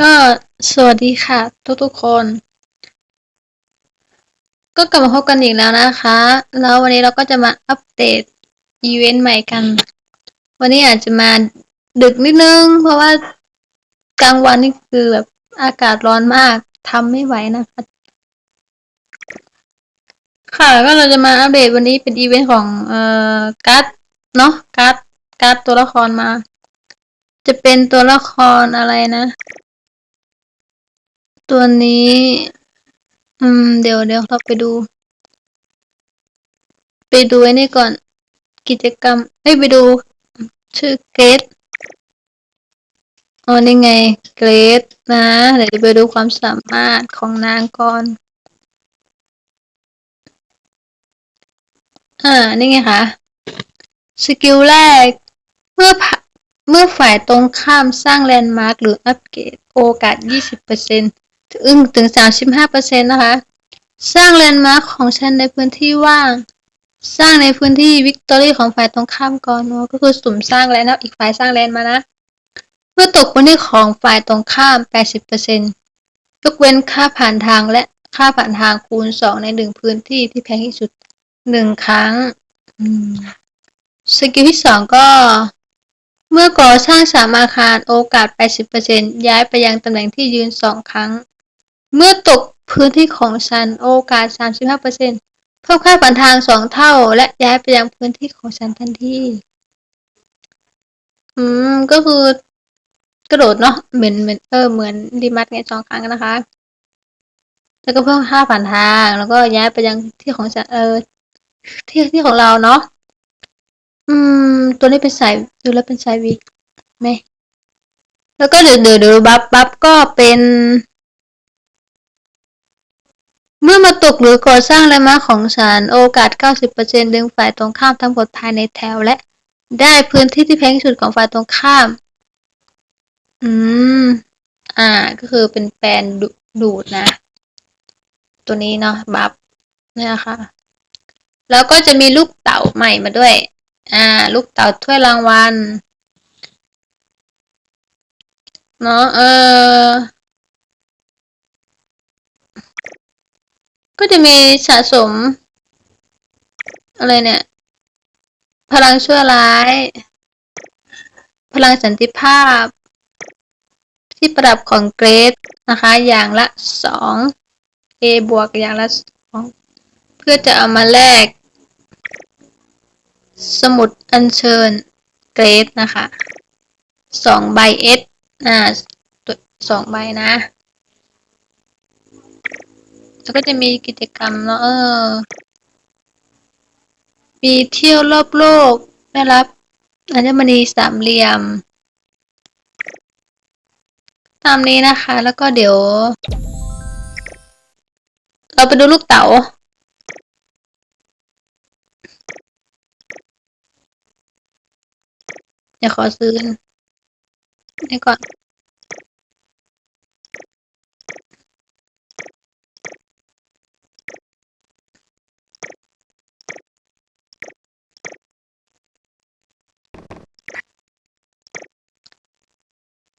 ก็สวัสดีค่ะ ทุกๆคน ก็กลับมาพบกันอีกแล้วนะคะ แล้ววันนี้เราก็จะมาอัปเดตอีเวนต์ใหม่กัน วันนี้อาจจะมาดึกนิดนึง เพราะว่ากลางวันนี่คือแบบอากาศร้อนมากทำไม่ไหวนะคะ ค่ะก็เราจะมาอัปเดตวันนี้เป็นอีเวนต์ของเอ่อการ์ดเนาะการ์ดการ์ดตัวละครมา จะเป็นตัวละครอะไรนะ ตัวนี้ อืม เดี๋ยวเดี๋ยวเราไปดู ไปดูไอ้นี่ก่อน กิจกรรมเอ้ยไปดู ชื่อเกรดอ๋อนี่ไง เกรดนะ เดี๋ยวไปดูความสามารถของนางก่อน อ่า นี่ไงคะ สกิลแรก เมื่อผ่า เมื่อฝ่ายตรงข้ามสร้างแลนด์มาร์กหรืออัปเกรดโอกาส 20%ถึงถึง 35%นะคะ สร้างแลนด์มาร์กของฉันในพื้นที่ว่าง สร้างในพื้นที่วิกตอรี่ของฝ่ายตรงข้ามก่อนเนาะก็คือสุ่มสร้างแลนด์นะอีกฝ่ายสร้างแลนด์มานะ เมื่อตกพื้นที่ของฝ่ายตรงข้าม 80%ยกเว้นค่าผ่านทางและค่าผ่านทางคูณ 2 ในหนึ่งพื้นที่ที่แพงที่สุดหนึ่งครั้งสกิลที่สองก็ เมื่อก่อสร้างสามอาคารโอกาส 80%ย้ายไปยังตำแหน่งที่ยืนสองครั้ง เมื่อตกพื้นที่ของฉันโอกาส 35%เพิ่มค่าผ่านทางสองเท่า และย้ายไปยังพื้นที่ของฉันทันทีอืม ก็คือกระโดดเนาะเหมือนเหมือนเออเหมือนดีมัดไงสองครั้งนะคะ แล้วก็เพิ่มค่าผ่านทางแล้วก็ย้ายไปยังที่ของฉันเออที่ที่ของเราเนาะ อืม ตัวนี้เป็นสายดูแล้วเป็นสายวีไหมแล้วก็เดี๋ยวเดี๋ยวเดี๋ยวบัฟบัฟก็เป็น เมื่อมาตกหรือก่อสร้างแลนด์มาของฉันโอกาส 90%ดึงฝ่ายตรงข้ามทั้งหมดภายในแถวและ ได้พื้นที่ที่แพงที่สุดของฝ่ายตรงข้าม อืม อ่า ก็คือเป็นแปนดูดูดนะ ตัวนี้เนาะบัฟเนี่ยค่ะ แล้วก็จะมีลูกเต่าใหม่มาด้วย อ่า ลูกเต่าถ้วยรางวัล เนาะเออ ก็จะมีสะสม อะไรเนี่ย พลังชั่วร้าย พลังสันติภาพ ที่ประดับของเกรดนะคะ อย่างละสอง A บวกอย่างละสอง เพื่อจะเอามาแลก สมุดอัญเชิญเกรดนะคะสองใบ S อ่าสองใบนะ แล้วก็จะมีกิจกรรมเนาะเออมีเที่ยวรอบโลกได้รับอัญมณีสามเหลี่ยม ตามนี้นะคะ แล้วก็เดี๋ยว เราไปดูลูกเต๋า ดี๋ยวขอซื้อนี่ก่อน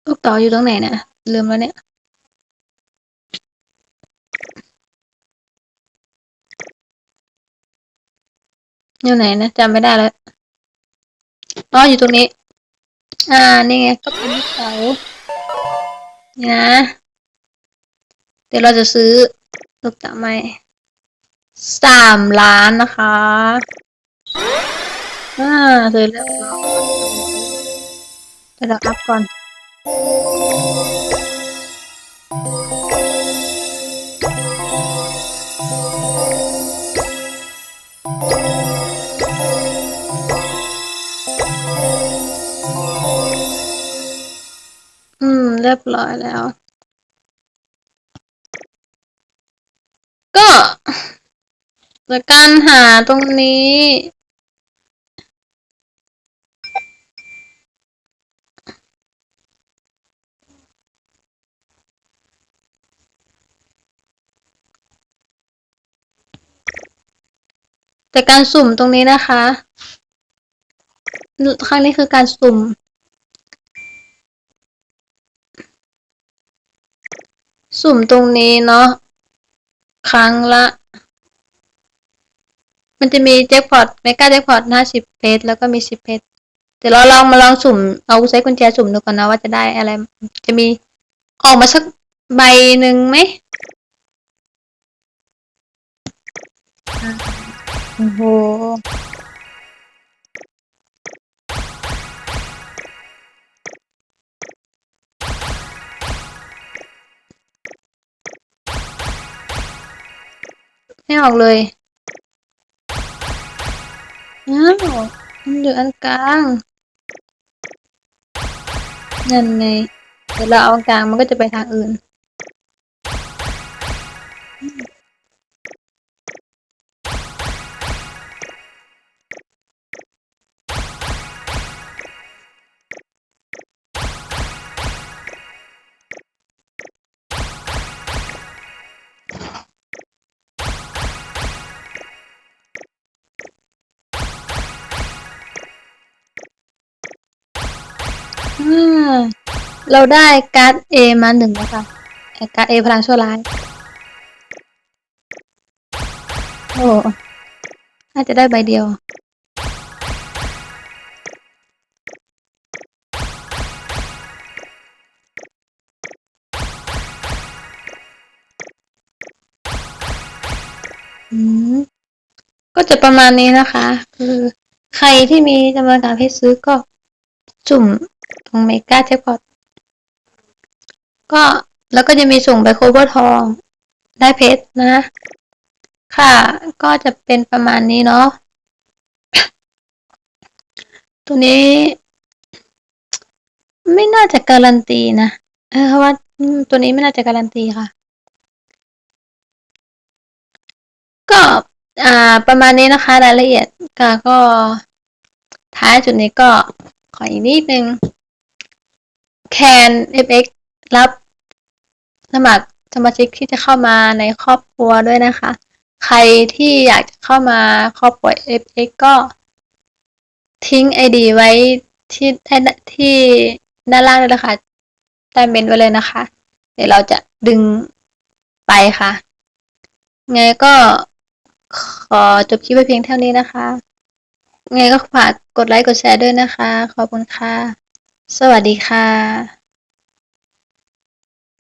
ลูกเต๋าอยู่ตรงไหนเนะลืมแล้วเนี่ยอยู่ไหนนะจำไม่ได้แล้วอ๋ออยู่ตรงนี้ อ่า นี่ไง ก็เป็นเสาเต๋านี่นะ เดี๋ยวเราจะซื้อลูกตาใหม่สามล้านนะคะ อ่าเสร็จแล้วเดี๋ยวเราอัพก่อน รียบร้อยแล้ว ก็จากการหาตรงนี้ แต่การสุ่มตรงนี้นะคะ ครั้งนี้คือการสุ่ม สุ่มตรงนี้เนาะครั้งละ มันจะมีแจ็คพอตเมกาแจ็คพอตห้าสิบเพชรแล้วก็มีสิบเพชรเดี๋ยวเราลองมาลองสุ่มเอาใช้กุญแจสุ่มดูก่อนนะว่าจะได้อะไร จะมีออกมาสักใบหนึ่งไหมโอ้โห ไม่ออกเลยอ้าวมันอยู่อันกลาง นั่นไง เดี๋ยวเราเอากลางมันก็จะไปทางอื่น เราได้การ์ด A มาหนึ่งแล้วค่ะไอ้การ์ด A พลังชั่วร้าย โอ้น่าจะได้ใบเดียวอืมก็จะประมาณนี้นะคะ คือใครที่มีจำนวนการให้ซื้อก็จุ่มตรงเมกาแจ็คพอต ก็แล้วก็จะมีส่งไปโคเวอร์ทอง ได้เพชรนะ ค่ะ ก็จะเป็นประมาณนี้เนาะตัวนี้ ไม่น่าจะการันตีนะเออเพราะว่าตัวนี้ไม่น่าจะการันตีค่ะ ก็อ่า ประมาณนี้นะคะ รายละเอียดก็ก็ท้ายจุดนี้ก็ขออีกนิดนึงแคน FX รับ สมัครสมาชิกที่จะเข้ามาในครอบครัวด้วยนะคะ ใครที่อยากจะเข้ามาครอบครัว FX ก็ทิ้ง ID ไว้ที่ที่ด้านล่างเลยนะคะใต้เมนไว้เลยนะคะ เดี๋ยวเราจะดึงไปค่ะ ไงก็ขอจบคลิปไว้เพียงเท่านี้นะคะ ไงก็ฝากกดไลค์กดแชร์ด้วยนะคะ ขอบคุณค่ะ สวัสดีค่ะ